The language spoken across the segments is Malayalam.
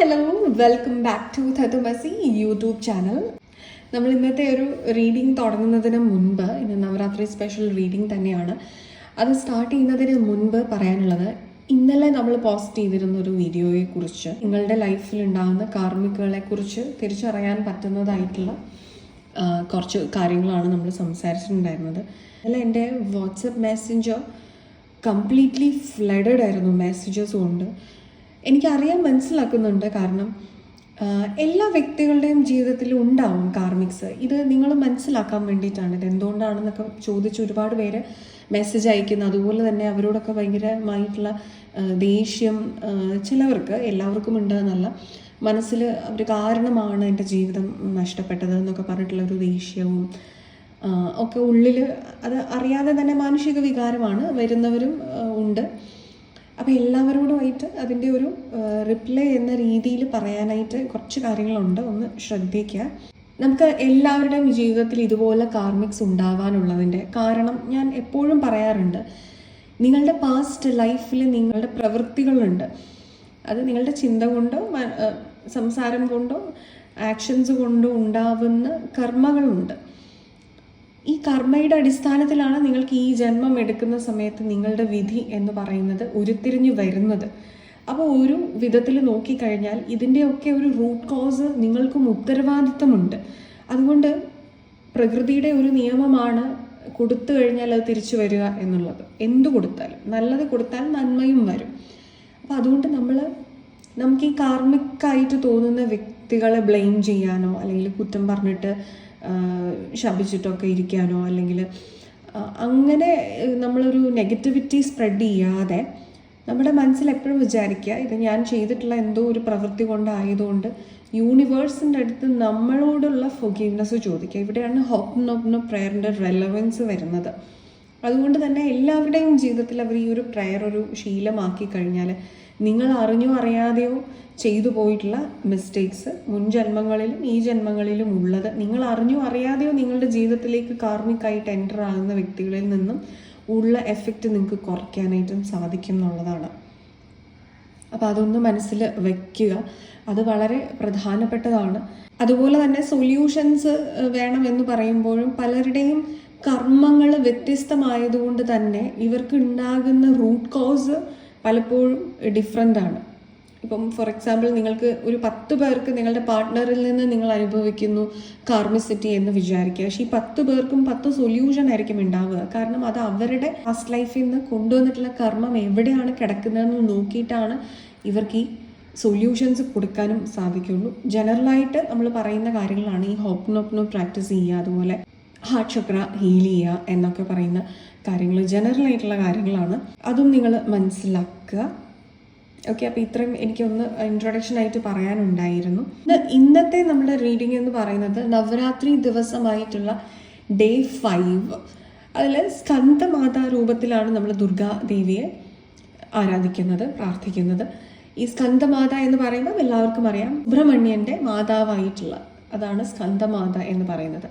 Hello welcome back to Tathumasi YouTube channel നമ്മൾ ഇന്നത്തെ ഒരു റീഡിംഗ് തുടങ്ങുന്നതിന് മുൻപ് ഇന്ന് നവരാത്രി സ്പെഷ്യൽ റീഡിംഗ് തന്നെയാണ്. അത് സ്റ്റാർട്ട് ചെയ്യുന്നതിന് മുൻപ് പറയാനുള്ളത് ഇന്നലെ നമ്മൾ പോസ്റ്റ് ചെയ്തിരുന്ന ഒരു വീഡിയോയെ കുറിച്ച് നിങ്ങളുടെ ലൈഫിൽ ഉണ്ടാകുന്ന കാർമിക്കുകളെ കുറിച്ച് തിരിച്ചറിയാൻ പറ്റുന്നതായിട്ടുള്ള കുറച്ച് കാര്യങ്ങളാണ് നമ്മൾ സംസാരിച്ചിട്ടുണ്ടായിരുന്നത്. അല്ല എന്റെ വാട്സപ്പ് മെസ്സഞ്ചർ കംപ്ലീറ്റ്ലി ഫ്ലഡഡ് ആയിരുന്നു മെസ്സേജസ് കൊണ്ട്. എനിക്കറിയാൻ മനസ്സിലാക്കുന്നുണ്ട് കാരണം എല്ലാ വ്യക്തികളുടെയും ജീവിതത്തിൽ ഉണ്ടാവും കാർമിക്സ്. ഇത് നിങ്ങൾ മനസ്സിലാക്കാൻ വേണ്ടിയിട്ടാണ് ഇത്. എന്തുകൊണ്ടാണെന്നൊക്കെ ചോദിച്ച് ഒരുപാട് പേര് മെസ്സേജ് അയക്കുന്നു. അതുപോലെ തന്നെ അവരോടൊക്കെ ഭയങ്കരമായിട്ടുള്ള ദേഷ്യം ചിലവർക്ക് എല്ലാവർക്കും ഉണ്ടെന്നല്ല മനസ്സിൽ ഒരു കാരണമാണ് എന്റെ ജീവിതം നഷ്ടപ്പെട്ടത് എന്നൊക്കെ പറഞ്ഞിട്ടുള്ള ഒരു ദേഷ്യവും ഒക്കെ ഉള്ളിൽ അത് അറിയാതെ തന്നെ മാനുഷിക വികാരമാണ് വരുന്നവരും ഉണ്ട്. അപ്പോൾ എല്ലാവരോടുമായിട്ട് അതിന്റെ ഒരു റിപ്ലൈ എന്ന രീതിയിൽ പറയാനായിട്ട് കുറച്ച് കാര്യങ്ങളുണ്ട്. ഒന്ന് ശ്രദ്ധിക്കുക. നമുക്ക് എല്ലാവരുടെയും ജീവിതത്തിൽ ഇതുപോലെ കാർമിക്സ് ഉണ്ടാവാനുള്ളതിന്റെ കാരണം ഞാൻ എപ്പോഴും പറയാറുണ്ട്. നിങ്ങളുടെ പാസ്റ്റ് ലൈഫിൽ നിങ്ങളുടെ പ്രവൃത്തികളുണ്ട്. അത് നിങ്ങളുടെ ചിന്ത കൊണ്ടോ സംസാരം കൊണ്ടോ ആക്ഷൻസ് കൊണ്ടോ ഉണ്ടാവുന്ന കർമ്മകളുണ്ട്. ഈ കർമ്മയുടെ അടിസ്ഥാനത്തിലാണ് നിങ്ങൾക്ക് ഈ ജന്മം എടുക്കുന്ന സമയത്ത് നിങ്ങളുടെ വിധി എന്ന് പറയുന്നത് ഉരുത്തിരിഞ്ഞു വരുന്നത്. അപ്പോൾ ഒരു വിധത്തിൽ നോക്കിക്കഴിഞ്ഞാൽ ഇതിന്റെയൊക്കെ ഒരു റൂട്ട് കോസ് നിങ്ങൾക്കും ഉത്തരവാദിത്തമുണ്ട്. അതുകൊണ്ട് പ്രകൃതിയുടെ ഒരു നിയമമാണ് കൊടുത്തു കഴിഞ്ഞാൽ അത് തിരിച്ചു വരിക എന്നുള്ളത്. എന്ത് കൊടുത്താലും നല്ലത് കൊടുത്താൽ നന്മയും വരും. അപ്പോൾ അതുകൊണ്ട് നമ്മൾ നമുക്ക് ഈ കാർമിക്കായിട്ട് തോന്നുന്ന വ്യക്തികളെ ബ്ലെയിം ചെയ്യാനോ അല്ലെങ്കിൽ കുറ്റം പറഞ്ഞിട്ട് ശപിച്ചിട്ടൊക്കെ ഇരിക്കാനോ അല്ലെങ്കിൽ അങ്ങനെ നമ്മളൊരു നെഗറ്റിവിറ്റി സ്പ്രെഡ് ചെയ്യാതെ നമ്മുടെ മനസ്സിൽ എപ്പോഴും വിചാരിക്കുക ഇത് ഞാൻ ചെയ്തിട്ടുള്ള എന്തോ ഒരു പ്രവൃത്തി കൊണ്ടായതുകൊണ്ട് യൂണിവേഴ്സിന്റെ അടുത്ത് നമ്മളോടുള്ള ഫൊഗീവ്നെസ് ചോദിക്കുക. ഇവിടെയാണ് ഹോപ്പ് നോപ്നോ പ്രയറിന്റെ റെലവൻസ് വരുന്നത്. അതുകൊണ്ട് തന്നെ എല്ലാവരുടെയും ജീവിതത്തിൽ അവർ ഈ ഒരു പ്രയർ ഒരു ശീലമാക്കി കഴിഞ്ഞാൽ നിങ്ങൾ അറിഞ്ഞോ അറിയാതെയോ ചെയ്തു പോയിട്ടുള്ള മിസ്റ്റേക്സ് മുൻ ജന്മങ്ങളിലും ഈ ജന്മങ്ങളിലും ഉള്ളത്. നിങ്ങൾ അറിഞ്ഞോ അറിയാതെയോ നിങ്ങളുടെ ജീവിതത്തിലേക്ക് കാർമിക്കായിട്ട് എന്റർ ആകുന്ന വ്യക്തികളിൽ നിന്നും ഉള്ള എഫക്റ്റ് നിങ്ങൾക്ക് കുറയ്ക്കാനായിട്ടും സാധിക്കും എന്നുള്ളതാണ്. അപ്പോൾ അതൊന്ന് മനസ്സിൽ വയ്ക്കുക അത് വളരെ പ്രധാനപ്പെട്ടതാണ്. അതുപോലെ തന്നെ സൊല്യൂഷൻസ് വേണം എന്ന് പറയുമ്പോഴും പലരുടെയും കർമ്മങ്ങൾ വ്യത്യസ്തമായതുകൊണ്ട് തന്നെ ഇവർക്ക് ഉണ്ടാകുന്ന റൂട്ട് കോസ് പലപ്പോഴും ഡിഫറെന്റ് ആണ്. ഇപ്പം ഫോർ എക്സാമ്പിൾ നിങ്ങൾക്ക് ഒരു പത്ത് പേർക്ക് നിങ്ങളുടെ പാർട്ട്ണറിൽ നിന്ന് നിങ്ങൾ അനുഭവിക്കുന്നു കാർമിസിറ്റി എന്ന് വിചാരിക്കുക. പക്ഷേ ഈ പത്ത് പേർക്കും പത്ത് സൊല്യൂഷൻ ആയിരിക്കും ഉണ്ടാവുക. കാരണം അത് അവരുടെ പാസ്റ്റ് ലൈഫിൽ നിന്ന് കൊണ്ടുവന്നിട്ടുള്ള കർമ്മം എവിടെയാണ് കിടക്കുന്നതെന്ന് നോക്കിയിട്ടാണ് ഇവർക്ക് ഈ സൊല്യൂഷൻസ് കൊടുക്കാനും സാധിക്കുള്ളൂ. ജനറലായിട്ട് നമ്മൾ പറയുന്ന കാര്യങ്ങളാണ് ഈ ഹോപ്നോപ്നോ പ്രാക്ടീസ് ചെയ്യുക. അതുപോലെ ഹാർട്ട് ചക്ര ഹീൽ ചെയ്യുക എന്നൊക്കെ പറയുന്ന കാര്യങ്ങൾ ജനറൽ ആയിട്ടുള്ള കാര്യങ്ങളാണ്. അതും നിങ്ങൾ മനസ്സിലാക്കുക. ഓക്കെ അപ്പോൾ ഇത്രയും എനിക്കൊന്ന് ഇൻട്രൊഡക്ഷൻ ആയിട്ട് പറയാനുണ്ടായിരുന്നു. ഇന്നത്തെ നമ്മുടെ റീഡിംഗ് എന്ന് പറയുന്നത് നവരാത്രി ദിവസമായിട്ടുള്ള ഡേ ഫൈവ് അതിൽ സ്കന്ദമാതാ രൂപത്തിലാണ് നമ്മൾ ദുർഗാദേവിയെ ആരാധിക്കുന്നത് പ്രാർത്ഥിക്കുന്നത്. ഈ സ്കന്ദമാത എന്ന് പറയുമ്പോൾ എല്ലാവർക്കും അറിയാം സുബ്രഹ്മണ്യന്റെ മാതാവായിട്ടുള്ള അതാണ് സ്കന്ദമാത എന്ന് പറയുന്നത്.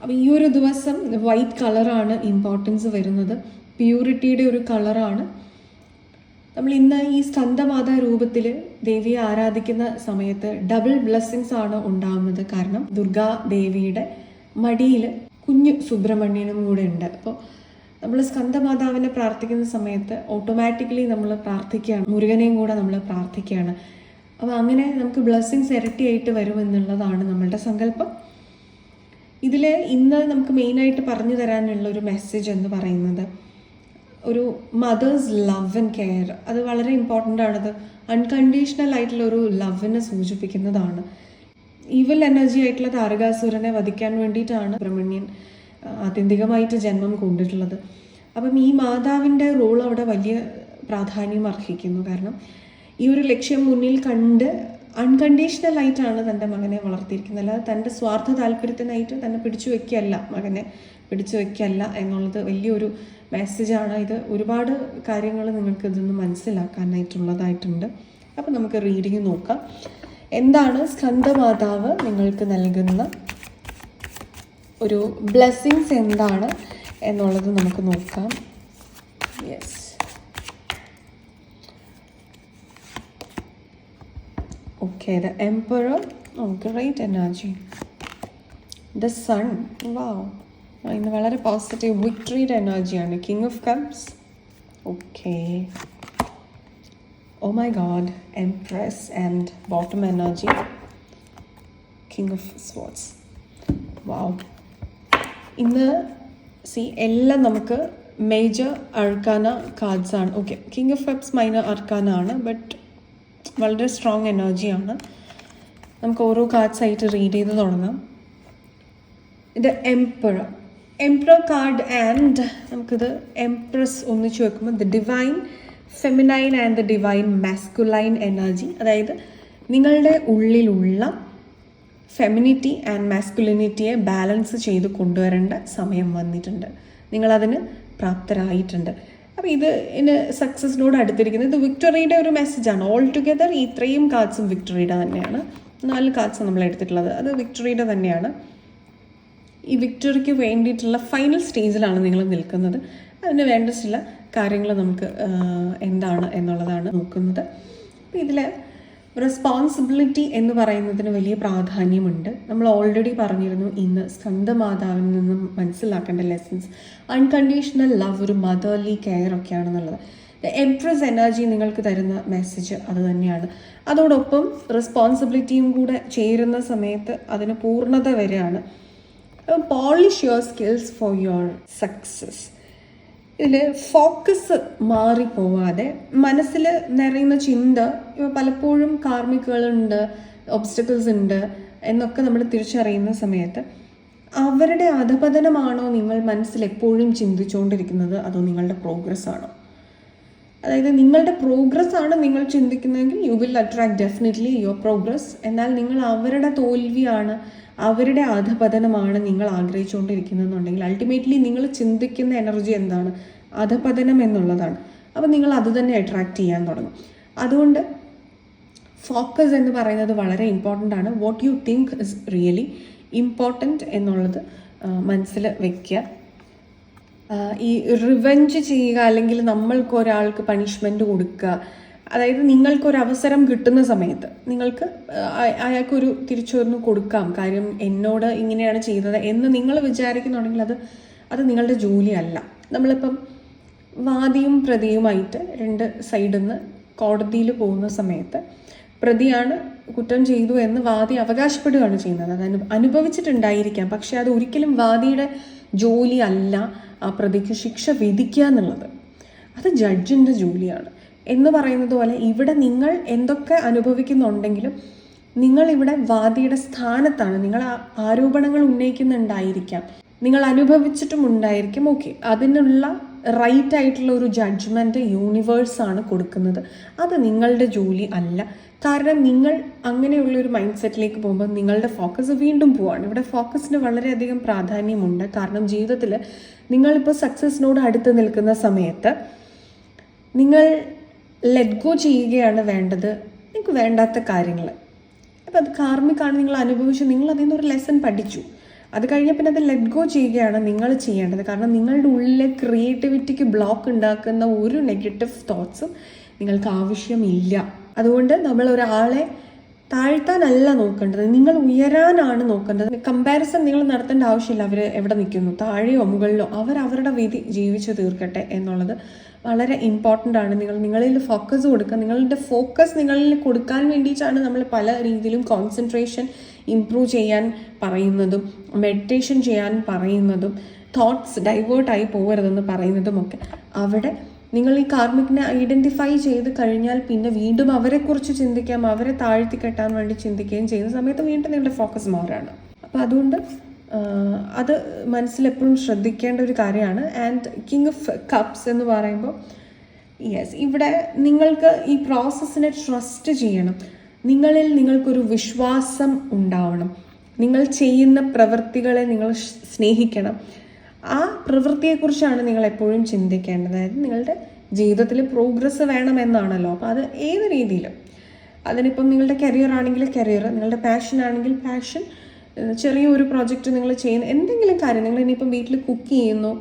അപ്പോൾ ഈ ഒരു ദിവസം വൈറ്റ് കളറാണ് ഇമ്പോർട്ടൻസ് വരുന്നത്. പ്യൂരിറ്റിയുടെ ഒരു കളറാണ് നമ്മൾ ഇന്ന് ഈ സ്കന്ധമാതാ രൂപത്തിൽ ദേവിയെ ആരാധിക്കുന്ന സമയത്ത് ഡബിൾ ബ്ലെസ്സിങ്സ് ആണ് ഉണ്ടാകുന്നത് കാരണം ദുർഗാ ദേവിയുടെ മടിയിൽ കുഞ്ഞു സുബ്രഹ്മണ്യനും കൂടെ ഉണ്ട്. അപ്പോൾ നമ്മൾ സ്കന്ധമാതാവിനെ പ്രാർത്ഥിക്കുന്ന സമയത്ത് ഓട്ടോമാറ്റിക്കലി നമ്മൾ പ്രാർത്ഥിക്കുകയാണ്. മുരുകനെയും കൂടെ നമ്മൾ പ്രാർത്ഥിക്കുകയാണ്. അപ്പോൾ അങ്ങനെ നമുക്ക് ബ്ലെസ്സിങ്സ് ഇരട്ടിയായിട്ട് വരുമെന്നുള്ളതാണ് നമ്മളുടെ സങ്കല്പം. ഇതിൽ ഇന്ന് നമുക്ക് മെയിനായിട്ട് പറഞ്ഞു തരാനുള്ള ഒരു മെസ്സേജ് എന്ന് പറയുന്നത് ഒരു മദേഴ്സ് ലവ് ആൻഡ് കെയർ അത് വളരെ ഇമ്പോർട്ടന്റ് ആണത് അൺകണ്ടീഷണൽ ആയിട്ടുള്ള ഒരു ലവിനെ സൂചിപ്പിക്കുന്നതാണ്. ഈവൽ എനർജി ആയിട്ടുള്ള താരകാസുരനെ വധിക്കാൻ വേണ്ടിയിട്ടാണ് ബ്രഹ്മണ്യൻ ആത്യന്തികമായിട്ട് ജന്മം കൊണ്ടിട്ടുള്ളത്. അപ്പം ഈ മാതാവിന്റെ റോൾ അവിടെ വലിയ പ്രാധാന്യം അർഹിക്കുന്നു. കാരണം ഈ ഒരു ലക്ഷ്യം മുന്നിൽ കണ്ട് അൺകണ്ടീഷണൽ ആയിട്ടാണ് തന്റെ മകനെ വളർത്തിയിരിക്കുന്നത്. അല്ലാതെ തന്റെ സ്വാർത്ഥ താല്പര്യത്തിനായിട്ട് തന്നെ പിടിച്ചു വയ്ക്കല്ല മകനെ. പിടിച്ചു വയ്ക്കല്ല എന്നുള്ളത് വലിയൊരു മെസ്സേജാണ് ഇത് ഒരുപാട് കാര്യങ്ങൾ നിങ്ങൾക്ക് ഇതൊന്ന് മനസ്സിലാക്കാനായിട്ടുള്ളതായിട്ടുണ്ട്. അപ്പോൾ നമുക്ക് റീഡിങ് നോക്കാം. എന്താണ് സ്കന്ധമാതാവ് നിങ്ങൾക്ക് നൽകുന്ന ഒരു ബ്ലെസ്സിങ്സ് എന്താണ് എന്നുള്ളത് നമുക്ക് നോക്കാം. Yes Okay, the Emperor. Oh, great energy. The Sun. Wow. ഇന്ന് വളരെ പോസിറ്റീവ് വിക്ടറിയുടെ എനർജിയാണ് king of cups okay oh my god empress and bottom energy king of sports wow ഇന്ന് സി എല്ലാം നമുക്ക് major arcana കാർഡ്സാണ് okay king of cups minor arcana ആണ് ബട്ട് വളരെ സ്ട്രോങ് എനർജിയാണ് നമുക്ക് ഓരോ കാർഡ്സ് ആയിട്ട് റീഡ് ചെയ്ത് തുടങ്ങാം. ഇത് എംപ്ര എംപ്ര കാർഡ് ആൻഡ് നമുക്കിത് എംപ്രസ് ഒന്നിച്ച് വെക്കുമ്പോൾ the divine feminine and the divine masculine energy അതായത് നിങ്ങളുടെ ഉള്ളിലുള്ള ഫെമിനിറ്റി ആൻഡ് മാസ്കുലിനിറ്റിയെ ബാലൻസ് ചെയ്ത് കൊണ്ടുവരേണ്ട സമയം വന്നിട്ടുണ്ട്. നിങ്ങളതിന് പ്രാപ്തരായിട്ടുണ്ട്. അപ്പോൾ ഇത് ഇതിന് സക്സസിനോട് അടുത്തിരിക്കുന്നത്. ഇത് വിക്ടറിയുടെ ഒരു മെസ്സേജാണ് ഓൾ ടുഗെദർ ഇത്രയും കാർഡ്സും വിക്ടറിയുടെ തന്നെയാണ്. നാല് കാർഡ്സ് നമ്മൾ എടുത്തിട്ടുള്ളത്. അത് വിക്ടറിയുടെ തന്നെയാണ്. ഈ വിക്ടറിക്ക് വേണ്ടിയിട്ടുള്ള ഫൈനൽ സ്റ്റേജിലാണ് നിങ്ങൾ നിൽക്കുന്നത്. അതിന് വേണ്ട ചില കാര്യങ്ങൾ നമുക്ക് എന്താണ് എന്നുള്ളതാണ് നോക്കുന്നത്. അപ്പോൾ ഇതിൽ റെസ്പോൺസിബിലിറ്റി എന്ന് പറയുന്നതിന് വലിയ പ്രാധാന്യമുണ്ട്. നമ്മൾ ഓൾറെഡി പറഞ്ഞിരുന്നു ഇന്ന് സ്കന്ധമാതാവിൽ നിന്നും മനസ്സിലാക്കേണ്ട ലെസൺസ് അൺകണ്ടീഷണൽ ലവ് ഒരു മദർലി കെയർ ഒക്കെയാണെന്നുള്ളത്. എംപ്രസ് എനർജി നിങ്ങൾക്ക് തരുന്ന മെസ്സേജ് അത് തന്നെയാണ്. അതോടൊപ്പം റെസ്പോൺസിബിലിറ്റിയും കൂടെ ചേരുന്ന സമയത്ത് അതിന് പൂർണത വരെയാണ്. Polish your skills for your success ഇതിൽ ഫോക്കസ് മാറിപ്പോവാതെ മനസ്സിൽ നിറയുന്ന ചിന്ത ഇപ്പൊ പലപ്പോഴും കാർമ്മികളുണ്ട് ഒബ്സ്റ്റക്കിൾസ് ഉണ്ട് എന്നൊക്കെ നമ്മൾ തിരിച്ചറിയുന്ന സമയത്ത് അവരുടെ അധപതനമാണോ നിങ്ങൾ മനസ്സിൽ എപ്പോഴും ചിന്തിച്ചുകൊണ്ടിരിക്കുന്നത് അതോ നിങ്ങളുടെ പ്രോഗ്രസ് ആണോ? അതായത് നിങ്ങളുടെ പ്രോഗ്രസ് ആണ് നിങ്ങൾ ചിന്തിക്കുന്നതെങ്കിൽ you will attract definitely your progress എന്നാൽ നിങ്ങൾ അവരുടെ തോൽവിയാണ് അവരുടെ അധപതനമാണ് നിങ്ങൾ ആഗ്രഹിച്ചുകൊണ്ടിരിക്കുന്നതെന്നുണ്ടെങ്കിൽ അൾട്ടിമേറ്റ്ലി നിങ്ങൾ ചിന്തിക്കുന്ന എനർജി എന്താണ്? അധപതനം എന്നുള്ളതാണ്. അപ്പോൾ നിങ്ങൾ അത് തന്നെ അട്രാക്റ്റ് ചെയ്യാൻ തുടങ്ങും. അതുകൊണ്ട് ഫോക്കസ് എന്ന് പറയുന്നത് വളരെ ഇമ്പോർട്ടന്റ് ആണ്. What you think is really important എന്നുള്ളത് മനസ്സിൽ വെക്കുക. ആഹ് ഈ റിവെഞ്ച് ചെയ്യുക അല്ലെങ്കിൽ നമ്മൾക്ക് ഒരാൾക്ക് പണിഷ്മെന്റ് കൊടുക്കുക. അതായത് നിങ്ങൾക്കൊരു അവസരം കിട്ടുന്ന സമയത്ത് നിങ്ങൾക്ക് അയാൾക്കൊരു തിരിച്ചൊന്ന് കൊടുക്കാം. കാര്യം എന്നോട് ഇങ്ങനെയാണ് ചെയ്തത് എന്ന് നിങ്ങൾ വിചാരിക്കുന്നുണ്ടെങ്കിൽ അത് അത് നിങ്ങളുടെ ജോലിയല്ല. നമ്മളിപ്പം വാദിയും പ്രതിയുമായിട്ട് രണ്ട് സൈഡിൽ നിന്ന് കോടതിയിൽ പോകുന്ന സമയത്ത് പ്രതിയാണ് കുറ്റം ചെയ്തു എന്ന് വാദി അവകാശപ്പെടുകയാണ് ചെയ്യുന്നത്. അത് അനു അനുഭവിച്ചിട്ടുണ്ടായിരിക്കാം. പക്ഷേ അത് ഒരിക്കലും വാദിയുടെ ജോലി അല്ല ആ പ്രതിക്ക് ശിക്ഷ വിധിക്കുക എന്നുള്ളത്. അത് ജഡ്ജിന്റെ ജോലിയാണ്. എന്ന് പറയുന്നത് പോലെ ഇവിടെ നിങ്ങൾ എന്തൊക്കെ അനുഭവിക്കുന്നുണ്ടെങ്കിലും നിങ്ങൾ ഇവിടെ വാദിയുടെ സ്ഥാനത്താണ്. നിങ്ങൾ ആരോപണങ്ങൾ ഉന്നയിക്കുന്നുണ്ടായിരിക്കാം. നിങ്ങൾ അനുഭവിച്ചിട്ടും ഉണ്ടായിരിക്കും ഓക്കെ. അതിനുള്ള റൈറ്റ് ആയിട്ടുള്ള ഒരു ജഡ്ജ്മെന്റ് യൂണിവേഴ്സാണ് കൊടുക്കുന്നത്. അത് നിങ്ങളുടെ ജോലി അല്ല. കാരണം നിങ്ങൾ അങ്ങനെയുള്ള ഒരു മൈൻഡ് സെറ്റിലേക്ക് പോകുമ്പോൾ നിങ്ങളുടെ ഫോക്കസ് വീണ്ടും പോവാണ്. ഇവിടെ ഫോക്കസിന് വളരെയധികം പ്രാധാന്യമുണ്ട്. കാരണം ജീവിതത്തിൽ നിങ്ങളിപ്പോൾ സക്സസിനോട് അടുത്ത് നിൽക്കുന്ന സമയത്ത് നിങ്ങൾ ലെറ്റ് ഗോ ചെയ്യുകയാണ് വേണ്ടത്. നിങ്ങൾക്ക് വേണ്ടാത്ത കാര്യങ്ങൾ. അപ്പം അത് കാർമിക്കാണ് നിങ്ങൾ അനുഭവിച്ചു. നിങ്ങൾ അതിൽ നിന്ന് ഒരു ലെസൺ പഠിച്ചു. അത് കഴിഞ്ഞ പിന്നെ അത് ലെറ്റ് ഗോ ചെയ്യുകയാണ് നിങ്ങൾ ചെയ്യേണ്ടത്. കാരണം നിങ്ങളുടെ ഉള്ളിലെ ക്രിയേറ്റിവിറ്റിക്ക് ബ്ലോക്ക് ഉണ്ടാക്കുന്ന ഒരു നെഗറ്റീവ് തോട്ട്സും നിങ്ങൾക്ക് ആവശ്യമില്ല. അതുകൊണ്ട് നമ്മൾ ഒരാളെ താഴ്ത്താനല്ല നോക്കേണ്ടത്. നിങ്ങൾ ഉയരാനാണ് നോക്കേണ്ടത്. കമ്പാരിസൺ നിങ്ങൾ നടത്തേണ്ട ആവശ്യമില്ല. അവർ എവിടെ നിൽക്കുന്നു? താഴെയോ മുകളിലോ? അവർ അവരുടെ വിധി ജീവിച്ചു തീർക്കട്ടെ എന്നുള്ളത് വളരെ ഇമ്പോർട്ടന്റ് ആണ്. നിങ്ങൾ നിങ്ങളിൽ ഫോക്കസ് കൊടുക്കുക. നിങ്ങളുടെ ഫോക്കസ് നിങ്ങളിൽ കൊടുക്കാൻ വേണ്ടിയിട്ടാണ് നമ്മൾ പല രീതിയിലും കോൺസെൻട്രേഷൻ ഇംപ്രൂവ് ചെയ്യാൻ പറയുന്നതും മെഡിറ്റേഷൻ ചെയ്യാൻ പറയുന്നതും തോട്ട്സ് ഡൈവേർട്ടായി പോകരുതെന്ന് പറയുന്നതുമൊക്കെ. അവിടെ നിങ്ങൾ ഈ കാർമിക്കിനെ ഐഡന്റിഫൈ ചെയ്ത് കഴിഞ്ഞാൽ പിന്നെ വീണ്ടും അവരെക്കുറിച്ച് ചിന്തിക്കാം അവരെ താഴ്ത്തി കെട്ടാൻ വേണ്ടി ചിന്തിക്കുകയും ചെയ്യുന്ന സമയത്ത് വീണ്ടും നിങ്ങളുടെ ഫോക്കസ് മാറാണ്. അപ്പോൾ അതുകൊണ്ട് അത് മനസ്സിലെപ്പോഴും ശ്രദ്ധിക്കേണ്ട ഒരു കാര്യമാണ്. ആൻഡ് കിങ് ഓഫ് കപ്സ് എന്ന് പറയുമ്പോൾ യെസ് ഇവിടെ നിങ്ങൾക്ക് ഈ പ്രോസസ്സിനെ ട്രസ്റ്റ് ചെയ്യണം. നിങ്ങളിൽ നിങ്ങൾക്കൊരു വിശ്വാസം ഉണ്ടാവണം. നിങ്ങൾ ചെയ്യുന്ന പ്രവൃത്തികളെ നിങ്ങൾ സ്നേഹിക്കണം. ആ പ്രവൃത്തിയെക്കുറിച്ചാണ് നിങ്ങൾ എപ്പോഴും ചിന്തിക്കേണ്ടത്. അതായത് നിങ്ങളുടെ ജീവിതത്തിൽ പ്രോഗ്രസ് വേണമെന്നാണല്ലോ. അപ്പോൾ അത് ഏത് രീതിയിലും. അതിനിപ്പം നിങ്ങളുടെ കരിയർ ആണെങ്കിൽ കരിയർ നിങ്ങളുടെ പാഷൻ ആണെങ്കിൽ പാഷൻ ചെറിയൊരു പ്രോജക്റ്റ് നിങ്ങൾ ചെയ്യുന്ന എന്തെങ്കിലും കാര്യം. നിങ്ങൾ ഇനിയിപ്പം വീട്ടിൽ കുക്ക് ചെയ്യുന്നു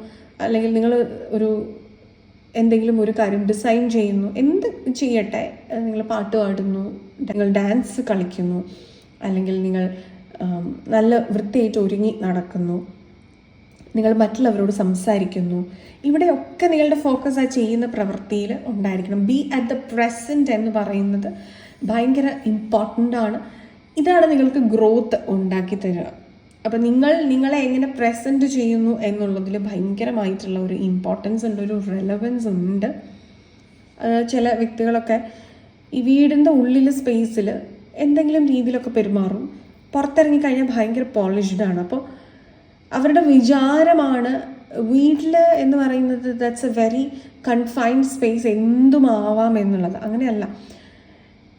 അല്ലെങ്കിൽ നിങ്ങൾ ഒരു എന്തെങ്കിലും ഒരു കാര്യം ഡിസൈൻ ചെയ്യുന്നു. എന്ത് ചെയ്യട്ടെ? നിങ്ങൾ പാട്ട് പാടുന്നു നിങ്ങൾ ഡാൻസ് കളിക്കുന്നു അല്ലെങ്കിൽ നിങ്ങൾ നല്ല വൃത്തിയായിട്ട് ഒരുങ്ങി നടക്കുന്നു. നിങ്ങൾ മറ്റുള്ളവരോട് സംസാരിക്കുന്നു. ഇവിടെയൊക്കെ നിങ്ങളുടെ ഫോക്കസ് ആ ചെയ്യുന്ന പ്രവൃത്തിയിൽ ഉണ്ടായിരിക്കണം. ബി അറ്റ് ദ പ്രസന്റ് എന്ന് പറയുന്നത് ഭയങ്കര ഇമ്പോർട്ടന്റ് ആണ്. ഇതാണ് നിങ്ങൾക്ക് ഗ്രോത്ത് ഉണ്ടാക്കി തരിക. അപ്പം നിങ്ങൾ നിങ്ങളെ എങ്ങനെ പ്രസന്റ് ചെയ്യുന്നു എന്നുള്ളതിൽ ഭയങ്കരമായിട്ടുള്ള ഒരു ഇമ്പോർട്ടൻസ് ഉണ്ട് ഒരു റെലവൻസ് ഉണ്ട്. ചില വ്യക്തികളൊക്കെ ഈ വീടിന്റെ ഉള്ളിലെ സ്പേസിൽ എന്തെങ്കിലും രീതിയിലൊക്കെ പെരുമാറും. പുറത്തിറങ്ങി കഴിഞ്ഞാൽ ഭയങ്കര പോളിഷ്ഡാണ് അപ്പോൾ അവരുടെ വിചാരമാണ് വീട്ടിൽ എന്ന് പറയുന്നത് that's a very confined space എന്തുമാവാം എന്നുള്ളത്. അങ്ങനെയല്ല.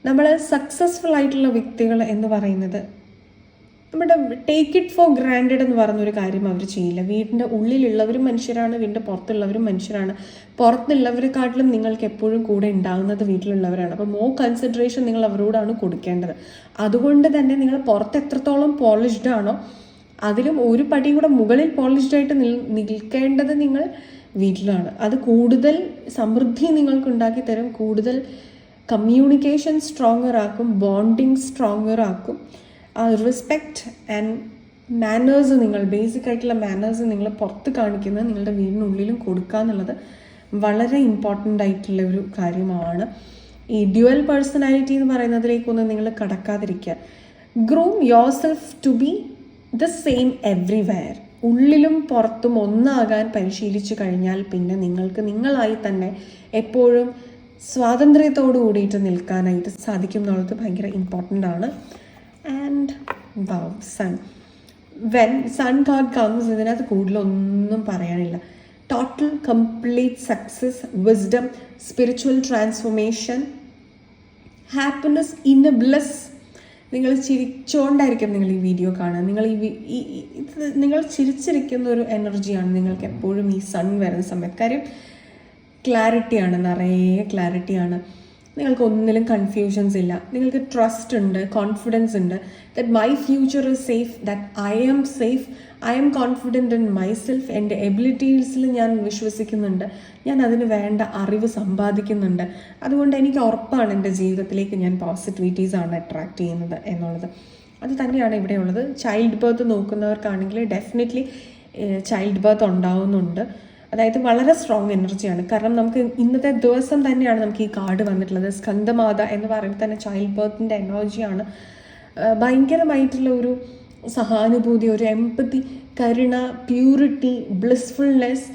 നമ്മൾ സക്സസ്ഫുൾ ആയിട്ടുള്ള വ്യക്തികൾ എന്ന് പറയുന്നത് നമ്മുടെ ടേക്ക് ഇറ്റ് ഫോർ ഗ്രാൻഡഡ് എന്ന് പറഞ്ഞൊരു കാര്യം അവർ ചെയ്യില്ല. വീടിന്റെ ഉള്ളിലുള്ളവരും മനുഷ്യരാണ് വീടിന്റെ പുറത്തുള്ളവരും മനുഷ്യരാണ്. പുറത്തുള്ളവരെക്കാട്ടിലും നിങ്ങൾക്ക് എപ്പോഴും കൂടെ ഉണ്ടാകുന്നത് വീട്ടിലുള്ളവരാണ്. അപ്പോൾ മോ കൺസിഡറേഷൻ നിങ്ങൾ അവരോടാണ് കൊടുക്കേണ്ടത്. അതുകൊണ്ട് തന്നെ നിങ്ങൾ പുറത്ത് എത്രത്തോളം പോളിഷ്ഡ് ആണോ അതിലും ഒരു പടി കൂടെ മുകളിൽ പോളിഷ്ഡ് ആയിട്ട് നിൽ നിൽക്കേണ്ടത് നിങ്ങൾ വീട്ടിലാണ്. അത് കൂടുതൽ സമൃദ്ധി നിങ്ങൾക്ക് ഉണ്ടാക്കി തരും കൂടുതൽ കമ്മ്യൂണിക്കേഷൻ സ്ട്രോങ്ങർ ആക്കും ബോണ്ടിങ് സ്ട്രോങ്ങർ ആക്കും. ആ റെസ്പെക്റ്റ് ആൻഡ് മാനേഴ്സ് നിങ്ങൾ ബേസിക് ആയിട്ടുള്ള മാനേഴ്സ് നിങ്ങൾ പുറത്ത് കാണിക്കുന്നത് നിങ്ങളുടെ വീടിനുള്ളിലും കൊടുക്കുക എന്നുള്ളത് വളരെ ഇമ്പോർട്ടന്റ് ആയിട്ടുള്ള ഒരു കാര്യമാണ്. ഈ ഡ്യുവൽ പേഴ്സണാലിറ്റി എന്ന് പറയുന്നതിലേക്കൊന്നും നിങ്ങൾ കടക്കാതിരിക്കുക. Groom yourself to be the same everywhere ഉള്ളിലും പുറത്തും ഒന്നാകാൻ പരിശീലിച്ചു കഴിഞ്ഞാൽ പിന്നെ നിങ്ങൾക്ക് നിങ്ങളായി തന്നെ എപ്പോഴും സ്വാതന്ത്ര്യത്തോടു കൂടിയിട്ട് നിൽക്കാനായിട്ട് സാധിക്കും എന്നുള്ളത് ഭയങ്കര ഇമ്പോർട്ടന്റ് ആണ്. And wow son when son god comes ഇതിനകത്ത് കൂടുതലൊന്നും പറയാനില്ല. Total complete success wisdom spiritual transformation happiness in a bliss നിങ്ങൾ ചിരിച്ചുകൊണ്ടായിരിക്കും നിങ്ങൾ ഈ വീഡിയോ കാണുക. നിങ്ങൾ വി- ഈ- ഇത് നിങ്ങൾ ചിരിച്ചിരിക്കുന്ന ഒരു എനർജിയാണ് നിങ്ങൾക്ക് എപ്പോഴും ഈ സൺ വരുന്ന സമയത്ത്. കാര്യം ക്ലാരിറ്റിയാണ് നിറയെ ക്ലാരിറ്റിയാണ് നിങ്ങൾക്ക് ഒന്നിലും കൺഫ്യൂഷൻസ് ഇല്ല. നിങ്ങൾക്ക് ട്രസ്റ്റ് ഉണ്ട് കോൺഫിഡൻസ് ഉണ്ട് that my future is safe that I am safe I am confident in myself എന്റെ എബിലിറ്റീസിൽ ഞാൻ വിശ്വസിക്കുന്നുണ്ട്. ഞാൻ അതിന് വേണ്ട അറിവ് സമ്പാദിക്കുന്നുണ്ട്. അതുകൊണ്ട് എനിക്ക് ഉറപ്പാണ് എന്റെ ജീവിതത്തിലേക്ക് ഞാൻ പോസിറ്റിവിറ്റീസാണ് അട്രാക്റ്റ് ചെയ്യുന്നത് എന്നുള്ളത്. അത് തന്നെയാണ് ഇവിടെയുള്ളത്. ചൈൽഡ് ബർത്ത് നോക്കുന്നവർക്കാണെങ്കിൽ ഡെഫിനറ്റ്ലി ചൈൽഡ് ബർത്ത് ഉണ്ടാവുന്നുണ്ട്. അതായത് വളരെ സ്ട്രോങ് എനർജിയാണ് കാരണം നമുക്ക് ഇന്നത്തെ ദിവസം തന്നെയാണ് നമുക്ക് ഈ കാർഡ് വന്നിട്ടുള്ളത്. സ്കന്ധമാത എന്ന് പറയുമ്പോൾ തന്നെ ചൈൽഡ് ബർത്തിന്റെ എനർജിയാണ് ഭയങ്കരമായിട്ടുള്ള ഒരു സഹാനുഭൂതി ഒരു empathy Karuna purity blissfulness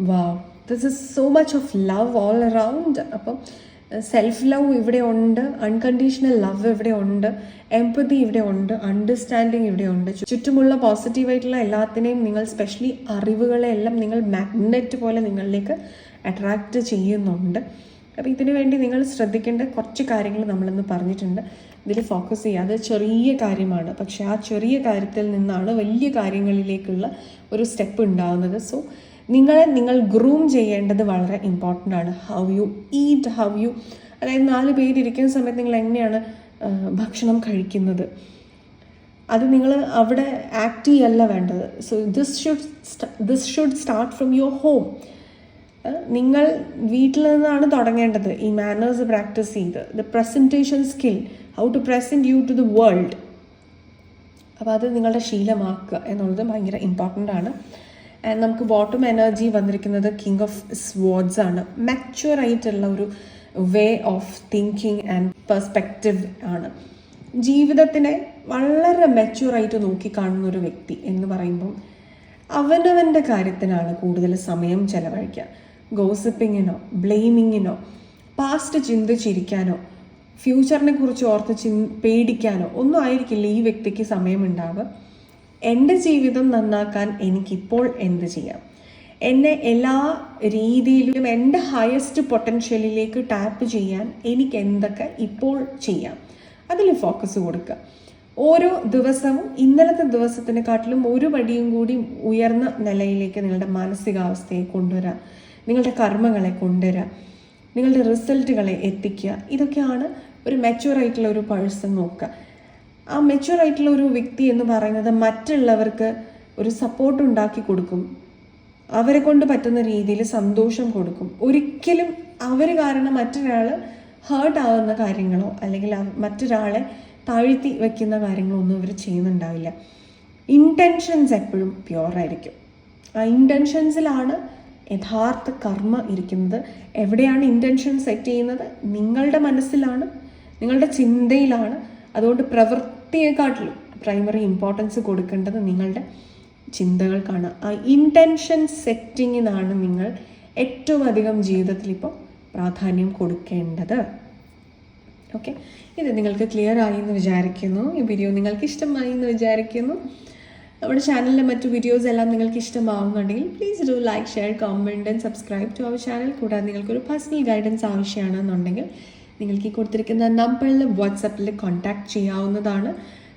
wow this is so much of love all around അപ്പം സെൽഫ് ലവ് ഇവിടെ ഉണ്ട് അൺകണ്ടീഷണൽ ലവ് ഇവിടെ ഉണ്ട് എംപതി ഇവിടെ ഉണ്ട് അണ്ടർസ്റ്റാൻഡിങ് ഇവിടെ ഉണ്ട്. ചുറ്റുമുള്ള പോസിറ്റീവായിട്ടുള്ള എല്ലാത്തിനെയും നിങ്ങൾ സ്പെഷ്യലി അറിവുകളെല്ലാം നിങ്ങൾ മാഗ്നറ്റ് പോലെ നിങ്ങളിലേക്ക് അട്രാക്റ്റ് ചെയ്യുന്നുണ്ട്. അപ്പോൾ ഇതിനു വേണ്ടി നിങ്ങൾ ശ്രദ്ധിക്കേണ്ട കുറച്ച് കാര്യങ്ങൾ നമ്മളിന്ന് പറഞ്ഞിട്ടുണ്ട്. ഇതിൽ ഫോക്കസ് ചെയ്യുക അത് ചെറിയ കാര്യമാണ്. പക്ഷെ ആ ചെറിയ കാര്യത്തിൽ നിന്നാണ് വലിയ കാര്യങ്ങളിലേക്കുള്ള ഒരു സ്റ്റെപ്പ് ഉണ്ടാകുന്നത് സോ നിങ്ങളെ നിങ്ങൾ ഗ്രൂം ചെയ്യേണ്ടത് വളരെ ഇമ്പോർട്ടന്റ് ആണ്. How you eat how you അതായത് നാല് പേരിരിക്കുന്ന സമയത്ത് നിങ്ങൾ എങ്ങനെയാണ് ഭക്ഷണം കഴിക്കുന്നത്? അത് നിങ്ങൾ അവിടെ ആക്ട് ചെയ്യല്ല വേണ്ടത്. So this should this should start from your home നിങ്ങൾ വീട്ടിൽ നിന്നാണ് തുടങ്ങേണ്ടത് ഈ മാനേഴ്സ് പ്രാക്ടീസ് ചെയ്ത്. The presentation skill how to present you to the world അപ്പോൾ അത് നിങ്ങളുടെ ശീലമാക്കുക എന്നുള്ളത് ഭയങ്കര ഇമ്പോർട്ടന്റ് ആണ്. നമുക്ക് ബോട്ടം എനർജി വന്നിരിക്കുന്നത് കിങ് ഓഫ് സ്വാഡ്സ് ആണ്. മെച്ചുവർ ആയിട്ടുള്ള ഒരു way of thinking and perspective ആണ്. ജീവിതത്തിനെ വളരെ മെച്യൂറായിട്ട് നോക്കിക്കാണുന്ന ഒരു വ്യക്തി എന്ന് പറയുമ്പം അവനവന്റെ കാര്യത്തിനാണ് കൂടുതൽ സമയം ചെലവഴിക്കുക. ഗോസിപ്പിങ്ങിനോ ബ്ലെയിമിങ്ങിനോ പാസ്റ്റ് ചിന്തിച്ചിരിക്കാനോ ഫ്യൂച്ചറിനെ കുറിച്ച് ഓർത്ത് ചിന് പേടിക്കാനോ ഒന്നും ആയിരിക്കില്ല ഈ വ്യക്തിക്ക് സമയമുണ്ടാവുക എന്റെ ജീവിതം നന്നാക്കാൻ എനിക്കിപ്പോൾ എന്ത് ചെയ്യാം? എന്നെ എല്ലാ രീതിയിലും എന്റെ ഹയസ്റ്റ് പൊട്ടൻഷ്യലിലേക്ക് ടാപ്പ് ചെയ്യാൻ എനിക്ക് എന്തൊക്കെ ഇപ്പോൾ ചെയ്യാം? അതിൽ ഫോക്കസ് കൊടുക്കുക. ഓരോ ദിവസവും ഇന്നലത്തെ ദിവസത്തിനെക്കാട്ടിലും ഒരു പടിയും കൂടി ഉയർന്ന നിലയിലേക്ക് നിങ്ങളുടെ മാനസികാവസ്ഥയെ കൊണ്ടുവരാം. നിങ്ങളുടെ കർമ്മങ്ങളെ കൊണ്ടുവരാം. നിങ്ങളുടെ റിസൾട്ടുകളെ എത്തിക്കുക. ഇതൊക്കെയാണ് ഒരു മെച്ചുവർ ആയിട്ടുള്ള ഒരു പേഴ്സൺ നോക്കുക. ആ മെച്യൂർ ആയിട്ടുള്ള ഒരു വ്യക്തി എന്ന് പറയുന്നത് മറ്റുള്ളവർക്ക് ഒരു സപ്പോർട്ട് ഉണ്ടാക്കി കൊടുക്കും. അവരെ കൊണ്ട് പറ്റുന്ന രീതിയിൽ സന്തോഷം കൊടുക്കും. ഒരിക്കലും അവർ കാരണം മറ്റൊരാൾ ഹേർട്ട് ആവുന്ന കാര്യങ്ങളോ അല്ലെങ്കിൽ മറ്റൊരാളെ താഴ്ത്തി വെക്കുന്ന കാര്യങ്ങളോ ഒന്നും അവർ ചെയ്യുന്നുണ്ടാവില്ല. ഇന്റൻഷൻസ് എപ്പോഴും പ്യുവർ ആയിരിക്കും. ആ ഇന്റൻഷൻസിലാണ് യഥാർത്ഥ കർമ്മ ഇരിക്കുന്നത്. എവിടെയാണ് ഇന്റൻഷൻ സെറ്റ് ചെയ്യുന്നത്? നിങ്ങളുടെ മനസ്സിലാണ്. നിങ്ങളുടെ ചിന്തയിലാണ്. അതുകൊണ്ട് പ്രവൃത്തിയെക്കാട്ടിലും പ്രൈമറി ഇമ്പോർട്ടൻസ് കൊടുക്കേണ്ടത് നിങ്ങളുടെ ചിന്തകൾക്കാണ്. ആ ഇന്റൻഷൻ സെറ്റിങ്ങിനാണ് നിങ്ങൾ ഏറ്റവും അധികം ജീവിതത്തിൽ ഇപ്പോൾ പ്രാധാന്യം കൊടുക്കേണ്ടത്. ഓക്കെ ഇത് നിങ്ങൾക്ക് ക്ലിയർ ആയി എന്ന് വിചാരിക്കുന്നു. ഈ വീഡിയോ നിങ്ങൾക്ക് ഇഷ്ടമായി എന്ന് വിചാരിക്കുന്നു. നമ്മുടെ ചാനലിലെ മറ്റു വീഡിയോസ് എല്ലാം നിങ്ങൾക്ക് ഇഷ്ടമാവുന്നുണ്ടെങ്കിൽ please do like share comment and subscribe to our channel കൂടാതെ നിങ്ങൾക്കൊരു പേഴ്സണൽ ഗൈഡൻസ് ആവശ്യമാണെന്നുണ്ടെങ്കിൽ നിങ്ങൾക്ക് ഈ കൊടുത്തിരിക്കുന്ന നമ്പറിൽ വാട്സപ്പിൽ കോൺടാക്ട് ചെയ്യാവുന്നതാണ്.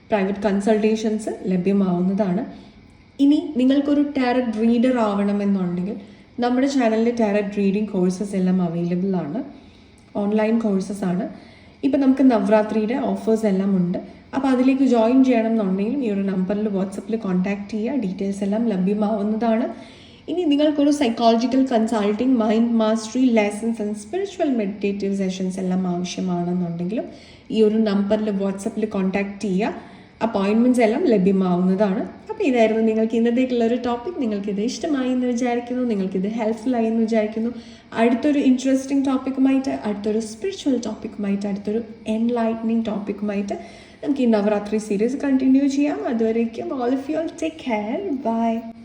പ്രൈവറ്റ് കൺസൾട്ടേഷൻസ് ലഭ്യമാവുന്നതാണ്. ഇനി നിങ്ങൾക്കൊരു ടാരറ്റ് റീഡർ ആവണമെന്നുണ്ടെങ്കിൽ നമ്മുടെ ചാനലിൽ ടാരറ്റ് റീഡിംഗ് കോഴ്സസ് എല്ലാം അവൈലബിൾ ആണ്. ഓൺലൈൻ കോഴ്സസ് ആണ്. ഇപ്പം നമുക്ക് നവരാത്രിയുടെ ഓഫേഴ്സ് എല്ലാം ഉണ്ട്. അപ്പോൾ അതിലേക്ക് ജോയിൻ ചെയ്യണം എന്നുണ്ടെങ്കിലും ഈ ഒരു നമ്പറിൽ വാട്സപ്പിൽ കോൺടാക്ട് ചെയ്യുക. ഡീറ്റെയിൽസ് എല്ലാം ലഭ്യമാവുന്നതാണ്. ഇനി നിങ്ങൾക്കൊരു psychological consulting mind mastery lessons and spiritual meditative sessions എല്ലാം ആവശ്യമാണെന്നുണ്ടെങ്കിലും ഈ ഒരു നമ്പറിൽ വാട്സപ്പിൽ കോൺടാക്റ്റ് ചെയ്യുക. അപ്പോയിൻമെന്റ്സ് എല്ലാം ലഭ്യമാവുന്നതാണ്. അപ്പോൾ ഇതായിരുന്നു നിങ്ങൾക്ക് ഇന്നത്തേക്കുള്ള ഒരു ടോപ്പിക് നിങ്ങൾക്കിത് ഇഷ്ടമായി എന്ന് വിചാരിക്കുന്നു. നിങ്ങൾക്കിത് ഹെൽപ്ഫുള്ളായി എന്ന് വിചാരിക്കുന്നു. അടുത്തൊരു ഇൻട്രസ്റ്റിംഗ് ടോപ്പിക്കുമായിട്ട് അടുത്തൊരു സ്പിരിച്വൽ ടോപ്പിക്കുമായിട്ട് അടുത്തൊരു എൻലൈറ്റനിങ് ടോപ്പിക്കുമായിട്ട് നമുക്ക് ഈ നവരാത്രി സീരീസ് കണ്ടിന്യൂ ചെയ്യാം. അതുവരേക്കും all of you take care bye